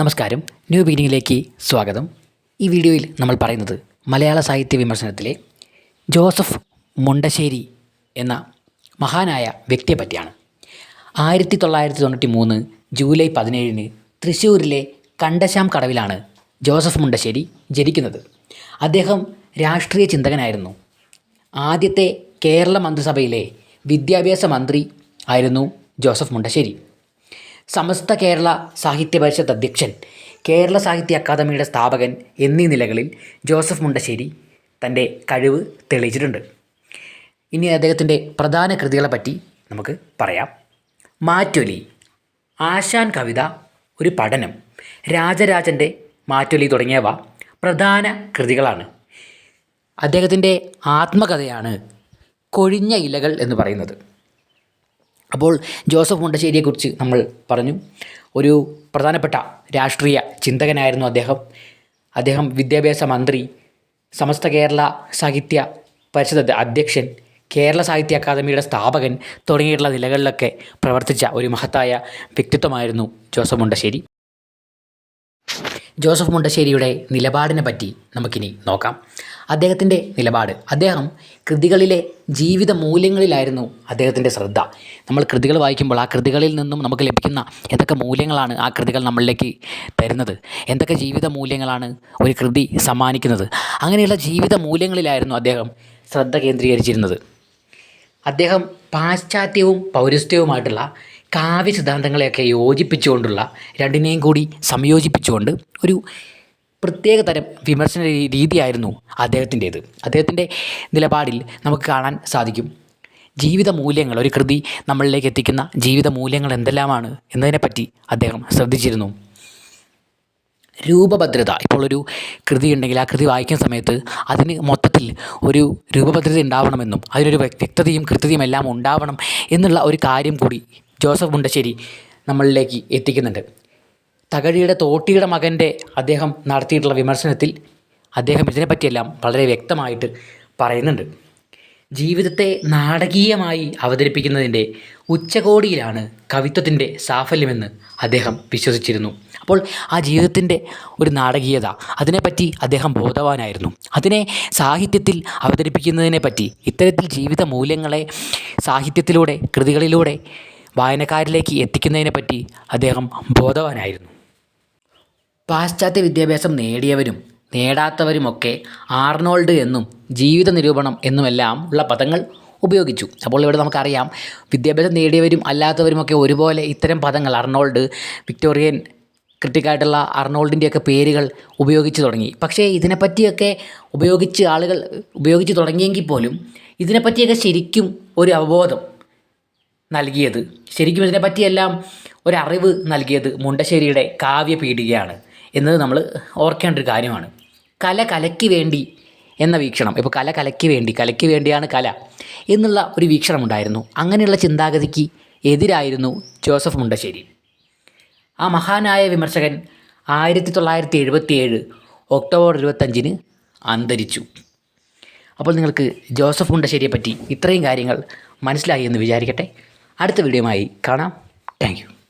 നമസ്കാരം. ന്യൂ ബിഗിനിങ്ങിലേക്ക് സ്വാഗതം. ഈ വീഡിയോയിൽ നമ്മൾ പറയുന്നത് മലയാള സാഹിത്യ വിമർശനത്തിലെ ജോസഫ് മുണ്ടശ്ശേരി എന്ന മഹാനായ വ്യക്തിയെ പറ്റിയാണ്. ആയിരത്തി തൊള്ളായിരത്തി തൊണ്ണൂറ്റി മൂന്ന് ജൂലൈ പതിനേഴിന് തൃശ്ശൂരിലെ കണ്ടശാം കടവിലാണ് ജോസഫ് മുണ്ടശ്ശേരി ജനിക്കുന്നത്. അദ്ദേഹം രാഷ്ട്രീയ ചിന്തകനായിരുന്നു. ആദ്യത്തെ കേരള മന്ത്രിസഭയിലെ വിദ്യാഭ്യാസ മന്ത്രി ആയിരുന്നു ജോസഫ് മുണ്ടശ്ശേരി. സമസ്ത കേരള സാഹിത്യ പരിഷത്ത് അധ്യക്ഷൻ കേരള സാഹിത്യ അക്കാദമിയുടെ സ്ഥാപകൻ എന്നീ നിലകളിൽ ജോസഫ് മുണ്ടശ്ശേരി തന്റെ കഴിവ് തെളിയിച്ചിട്ടുണ്ട്. ഇനി അദ്ദേഹത്തിന്റെ പ്രധാന കൃതികളെപ്പറ്റി നമുക്ക് പറയാം. മാറ്റൊലി ആശാൻ കവിത ഒരു പഠനം രാജരാജന്റെ മാറ്റൊലി തുടങ്ങിയവ പ്രധാന കൃതികളാണ്. അദ്ദേഹത്തിന്റെ ആത്മകഥയാണ് കൊഴിഞ്ഞ ഇലകൾ എന്ന് പറയുന്നത്. അപ്പോൾ ജോസഫ് മുണ്ടശ്ശേരിയെക്കുറിച്ച് നമ്മൾ പറഞ്ഞു. ഒരു പ്രധാനപ്പെട്ട രാഷ്ട്രീയ ചിന്തകനായിരുന്നു അദ്ദേഹം. അദ്ദേഹം വിദ്യാഭ്യാസ മന്ത്രി സമസ്ത കേരള സാഹിത്യ പരിഷത്ത് അധ്യക്ഷൻ കേരള സാഹിത്യ അക്കാദമിയുടെ സ്ഥാപകൻ തുടങ്ങിയിട്ടുള്ള നിലകളിലൊക്കെ പ്രവർത്തിച്ച ഒരു മഹത്തായ വ്യക്തിത്വമായിരുന്നു ജോസഫ് മുണ്ടശ്ശേരി. ജോസഫ് മുണ്ടശ്ശേരിയുടെ നിലപാടിനെ പറ്റി നമുക്കിനി നോക്കാം. അദ്ദേഹത്തിന്റെ നിലപാട്. അദ്ദേഹം കൃതികളിലെ ജീവിത മൂല്യങ്ങളിലായിരുന്നു അദ്ദേഹത്തിന്റെ ശ്രദ്ധ. നമ്മൾ കൃതികൾ വായിക്കുമ്പോൾ ആ കൃതികളിൽ നിന്നും നമുക്ക് ലഭിക്കുന്ന എന്തൊക്കെ മൂല്യങ്ങളാണ് ആ കൃതികൾ നമ്മളിലേക്ക് തരുന്നത്? എന്തൊക്കെ ജീവിത മൂല്യങ്ങളാണ് ഒരു കൃതി സമ്മാനിക്കുന്നത്? അങ്ങനെയുള്ള ജീവിത മൂല്യങ്ങളിലായിരുന്നു അദ്ദേഹം ശ്രദ്ധ കേന്ദ്രീകരിച്ചിരുന്നത്. അദ്ദേഹം പാശ്ചാത്യവും പൗരസ്ത്യവുമായിട്ടുള്ള കാവ്യ സിദ്ധാന്തങ്ങളെയൊക്കെ യോജിപ്പിച്ചുകൊണ്ടുള്ള രണ്ടിനെയും കൂടി സംയോജിപ്പിച്ചുകൊണ്ട് ഒരു പ്രത്യേക തരം വിമർശന രീതിയായിരുന്നു അദ്ദേഹത്തിന്റേത്. അദ്ദേഹത്തിന്റെ നിലപാടിൽ നമുക്ക് കാണാൻ സാധിക്കും. ജീവിത മൂല്യങ്ങൾ ഒരു കൃതി നമ്മളിലേക്ക് എത്തിക്കുന്ന ജീവിത മൂല്യങ്ങൾ എന്തെല്ലാമാണ് എന്നതിനെപ്പറ്റി അദ്ദേഹം ശ്രദ്ധിച്ചിരുന്നു. രൂപഭദ്രത. ഇപ്പോൾ ഒരു കൃതി ഉണ്ടെങ്കിൽ ആ കൃതി വായിക്കുന്ന സമയത്ത് അതിന് മൊത്തത്തിൽ ഒരു രൂപഭദ്രത ഉണ്ടാവണമെന്നും അതിനൊരു വ്യക്- വ്യക്തതയും കൃത്യതയും എല്ലാം ഉണ്ടാവണം എന്നുള്ള ഒരു കാര്യം കൂടി ജോസഫ് മുണ്ടശ്ശേരി നമ്മളിലേക്ക് എത്തിക്കുന്നുണ്ട്. തകഴിയുടെ തോട്ടിയുടെ മകന്റെ അദ്ദേഹം നടത്തിയിട്ടുള്ള വിമർശനത്തിൽ അദ്ദേഹം ഇതിനെപ്പറ്റിയെല്ലാം വളരെ വ്യക്തമായിട്ട് പറയുന്നുണ്ട്. ജീവിതത്തെ നാടകീയമായി അവതരിപ്പിക്കുന്നതിന്റെ ഉച്ചകോടിയിലാണ് കവിത്വത്തിന്റെ സാഫല്യമെന്ന് അദ്ദേഹം വിശ്വസിച്ചിരുന്നു. അപ്പോൾ ആ ജീവിതത്തിന്റെ ഒരു നാടകീയത അതിനെപ്പറ്റി അദ്ദേഹം ബോധവാനായിരുന്നു. അതിനെ സാഹിത്യത്തിൽ അവതരിപ്പിക്കുന്നതിനെപ്പറ്റി ഇത്തരത്തിൽ ജീവിത മൂല്യങ്ങളെ സാഹിത്യത്തിലൂടെ കൃതികളിലൂടെ വായനക്കാരിലേക്ക് എത്തിക്കുന്നതിനെപ്പറ്റി അദ്ദേഹം ബോധവാനായിരുന്നു. പാശ്ചാത്യ വിദ്യാഭ്യാസം നേടിയവരും നേടാത്തവരുമൊക്കെ ആർണോൾഡ് എന്നും ജീവിത നിരൂപണം എന്നുമെല്ലാം ഉള്ള പദങ്ങൾ ഉപയോഗിച്ചു. അപ്പോൾ ഇവിടെ നമുക്കറിയാം വിദ്യാഭ്യാസം നേടിയവരും അല്ലാത്തവരുമൊക്കെ ഒരുപോലെ ഇത്തരം പദങ്ങൾ അർണോൾഡ് വിക്ടോറിയൻ ക്രിട്ടിക്കായിട്ടുള്ള അർണോൾഡിന്റെയൊക്കെ പേരുകൾ ഉപയോഗിച്ച് തുടങ്ങി. പക്ഷേ ഇതിനെപ്പറ്റിയൊക്കെ ഉപയോഗിച്ച് ആളുകൾ ഉപയോഗിച്ച് തുടങ്ങിയെങ്കിൽ പോലും ഇതിനെപ്പറ്റിയൊക്കെ ശരിക്കും ഒരു അവബോധം നൽകിയത്. ശരിക്കും ഇതിനെപ്പറ്റിയെല്ലാം ഒരറിവ് നൽകിയത് മുണ്ടശ്ശേരിയുടെ കാവ്യപീഠികയാണ് എന്നത് നമ്മൾ ഓർക്കേണ്ട ഒരു കാര്യമാണ്. കല കലയ്ക്ക് വേണ്ടി എന്ന വീക്ഷണം. ഇപ്പോൾ കല കലയ്ക്ക് വേണ്ടി കലയ്ക്ക് വേണ്ടിയാണ് കല എന്നുള്ള ഒരു വീക്ഷണം ഉണ്ടായിരുന്നു അങ്ങനെയുള്ള ചിന്താഗതിക്ക് എതിരായിരുന്നു ജോസഫ് മുണ്ടശ്ശേരി. ആ മഹാനായ വിമർശകൻ ആയിരത്തി തൊള്ളായിരത്തി എഴുപത്തി ഏഴ് ഒക്ടോബർ ഇരുപത്തഞ്ചിന് അന്തരിച്ചു. അപ്പോൾ നിങ്ങൾക്ക് ജോസഫ് മുണ്ടശ്ശേരിയെ പറ്റി ഇത്രയും കാര്യങ്ങൾ മനസ്സിലായി എന്ന് വിചാരിക്കട്ടെ. അടുത്ത വീഡിയോയുമായി കാണാം. താങ്ക്